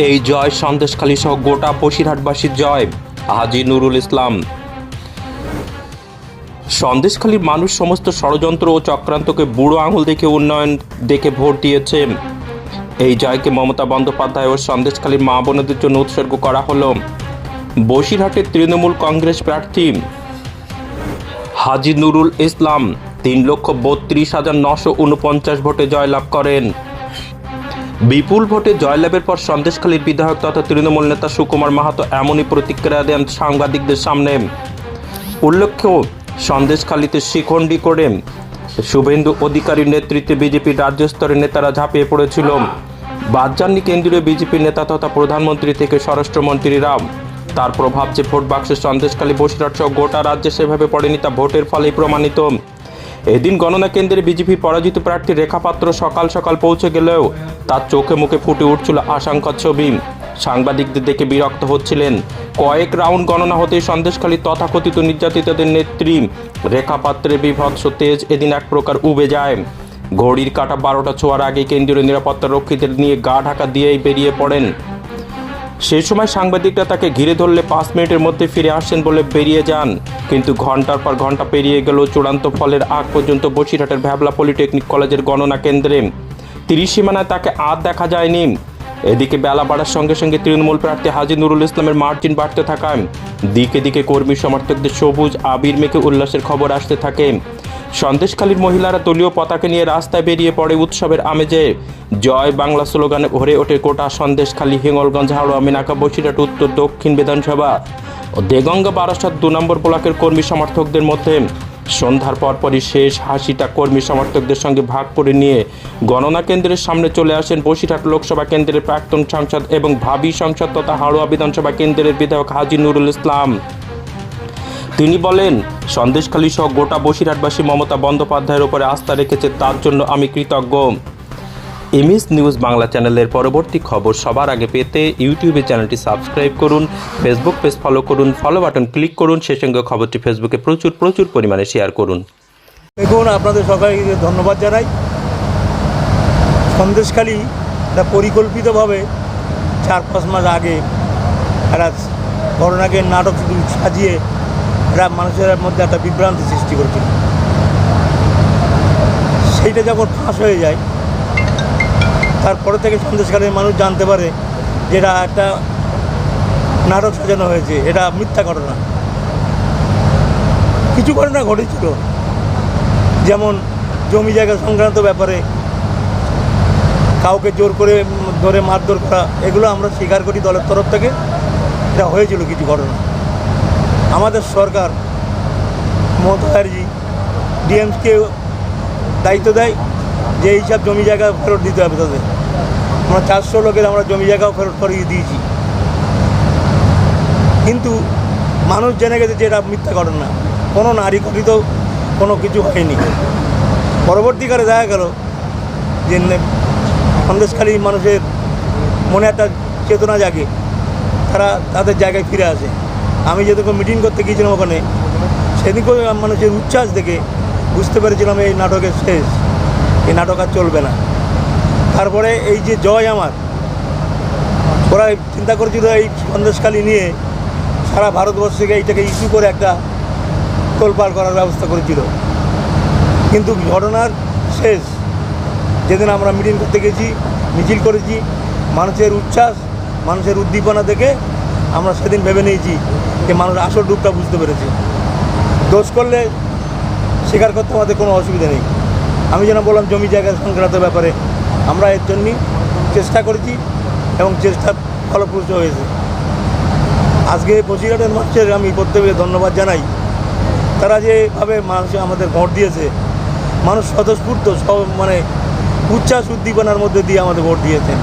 এই জয় সন্দেশখালী সহ গোটা বসিরহাটবাসীর জয়। হাজি নুরুল ইসলাম। সন্দেশখালীর মানুষ সমস্ত ষড়যন্ত্র ও চক্রান্তকে বুড়ো আঙুল দেখে উন্নয়ন দেখে ভোট দিয়েছে। এই জয়কে মমতা বন্দ্যোপাধ্যায় ও সন্দেশখালীর মা বোনদের জন্য উৎসর্গ করা হলো। বসিরহাটের তৃণমূল কংগ্রেস প্রার্থী হাজি নুরুল ইসলাম তিন লক্ষ বত্রিশ হাজার নশো উনপঞ্চাশ ভোটে জয়লাভ করেন। বিপুল ভোটে জয়লাভের পর সন্দেশখালীর বিধায়ক তথা তৃণমূল নেতা সুকুমার মাহাতো এমনই প্রতিক্রিয়া দেন সাংবাদিকদের সামনে। উল্লেখ্য, সন্দেশখালীতে শিখণ্ডী করে শুভেন্দু অধিকারীর নেতৃত্বে বিজেপির রাজ্য স্তরের নেতারা ঝাঁপিয়ে পড়েছিল। বাদ যাননি কেন্দ্রীয় বিজেপির নেতা তথা প্রধানমন্ত্রী থেকে স্বরাষ্ট্রমন্ত্রীরা তার প্রভাব যে ভোট বাক্সে সন্দেশখালী, বসিরহাট সহ গোটা রাজ্যে সেভাবে পড়েনি তা ভোটের ফলেই প্রমাণিত। এদিন গণনা কেন্দ্রে বিজেপি পরাজিত প্রার্থী রেখাপাত্র সকাল সকাল পৌঁছে গেলেও তার চোখে মুখে ফুটে উঠছিল আশঙ্কার ছবি। সাংবাদিকদের দেখে বিরক্ত হচ্ছিলেন। কয়েক রাউন্ড গণনা হতেই সন্দেশখালী তথাকথিত নির্যাতিতদের নেত্রী রেখাপাত্রের বিভৎস তেজ এদিন এক প্রকার উবে যায়। ঘড়ির কাটা বারোটা ছোঁয়ার আগে কেন্দ্রীয় নিরাপত্তা রক্ষীদের নিয়ে গা ঢাকা দিয়েই বেরিয়ে পড়েন সেই সময় সাংবাদিকরা তাকে ঘিরে ধরলে পাঁচ মিনিটের মধ্যে ফিরে আসেন বলে বেরিয়ে যান। কিন্তু ঘণ্টার পর ঘণ্টা পেরিয়ে গেল, চূড়ান্ত ফলের আগ পর্যন্ত বসিরহাটের ভ্যাবলা পলিটেকনিক কলেজের গণনা কেন্দ্রে। তিরিশ সীমানায় তাকে আর দেখা যায়নি। এদিকে বেলা বাড়ার সঙ্গে সঙ্গে তৃণমূল প্রার্থী হাজি নুরুল ইসলামের মার্জিন বাড়তে থাকায়। দিকে দিকে কর্মী সমর্থকদের সবুজ, আবির মেখে উল্লাসের খবর আসতে থাকে। সন্দেশখালীর মহিলারা দলীয় পতাকা নিয়ে রাস্তায় বেরিয়ে পড়ে উৎসবের আমেজে। জয় বাংলা স্লোগানে ভরে ওঠে গোটা সন্দেশখালী, হিঙ্গলগঞ্জ, হাওড়া, মিনাকা, বসিরহাট, উত্তর, দক্ষিণ বিধানসভা। ও দেগঙ্গা বারাসাত দু নম্বর ব্লকের কর্মী সমর্থকদের মধ্যে সন্ধ্যার পরপরই শেষ হাসিটা কর্মী সমর্থকদের সঙ্গে ভাগ করে নিয়ে গণনা কেন্দ্রের সামনে চলে আসেন বসিরহাট লোকসভা কেন্দ্রের প্রাক্তন সাংসদ এবং ভাবি সংসদ তথা হাড়োয়া বিধানসভা কেন্দ্রের বিধায়ক হাজি নুরুল ইসলাম। তিনি বলেন, সন্দেশখালী সহ গোটা বসিরহাটবাসী মমতা বন্দ্যোপাধ্যায়ের উপরে আস্থা রেখেছে, তার জন্য আমি কৃতজ্ঞ। এমএস নিউজ বাংলা চ্যানেলের পরবর্তী খবর সবার আগে পেতে ইউটিউবে চ্যানেলটি সাবস্ক্রাইব করুন, ফেসবুক পেজ ফলো করুন ফলো বাটন ক্লিক করুন সেই সঙ্গে খবরটি ফেসবুকে প্রচুর প্রচুর পরিমাণে শেয়ার করুন। দেখুন, আপনাদের সবাইকে ধন্যবাদ জানাই। সন্দেশখালী একটা পরিকল্পিতভাবে চার পাঁচ মাস আগে একটা ঘটনাকে নাটক সাজিয়ে একটা মানুষের মধ্যে একটা বিভ্রান্তি সৃষ্টি করেছিল সেইটা যখন ফাঁস হয়ে যায়, তারপরে থেকে সন্দেশখালীর মানুষ জানতে পারে যে এটা একটা নাটক সাজানো হয়েছে, এটা মিথ্যা ঘটনা। কিছু ঘটনা ঘটেছিল। যেমন জমি জায়গা সংক্রান্ত ব্যাপারে কাউকে জোর করে ধরে মারধর করা, এগুলো আমরা স্বীকার করি দলের তরফ থেকে। এটা হয়েছিল কিছু ঘটনা। আমাদের সরকার মমতা ব্যানার্জি, ডিএমকে দায়িত্ব দেয় যে এইসব জমি জায়গা ফেরত দিতে হবে তাদের। আমরা চারশো লোকের আমরা জমি জায়গাও ফেরত করিয়ে দিয়েছি। কিন্তু মানুষ জেনে গেছে যে এটা মিথ্যা করেন না কোনো নারী কথিত কোনো কিছু হয়নি। পরবর্তীকালে দেখা গেল যে সন্দেশখালী মানুষের মনে একটা চেতনা জাগে। তারা তাদের জায়গায় ফিরে আসে। আমি যেদিকে মিটিং করতে গিয়েছিলাম ওখানে, সেদিনকেও মানুষের উচ্ছ্বাস দেখে বুঝতে পেরেছিলাম এই নাটকের শেষ, এই নাটক আর চলবে না। তারপরে এই যে জয় আমার, ওরা চিন্তা করেছিল এই সন্দেশখালী নিয়ে সারা ভারতবর্ষকে এইটাকে ইস্যু করে একটা তোলপাড় করার ব্যবস্থা করেছিল। কিন্তু ঘটনার শেষ, যেদিন আমরা মিটিং করতে গেছি, মিছিল করেছি, মানুষের উচ্ছ্বাস, মানুষের উদ্দীপনা দেখে আমরা সেদিন ভেবে নিয়েছি যে মানুষ আসল রূপটা বুঝতে পেরেছে। দোষ করলে স্বীকার করতে আমাদের কোনো অসুবিধা নেই। আমি যেন বললাম, জমি জায়গা সংক্রান্ত ব্যাপারে আমরা এর জন্যই চেষ্টা করেছি এবং চেষ্টা ফলপ্রসূ হয়েছে। আজকে বসিরহাটের মানুষের আমি প্রত্যেকে ধন্যবাদ জানাই। তারা যেভাবে মানুষ আমাদের ভোট দিয়েছে, মানুষ স্বতঃস্ফূর্ত সব মানে উচ্ছ্বাস উদ্দীপনার মধ্যে দিয়ে আমাদের ভোট দিয়েছেন।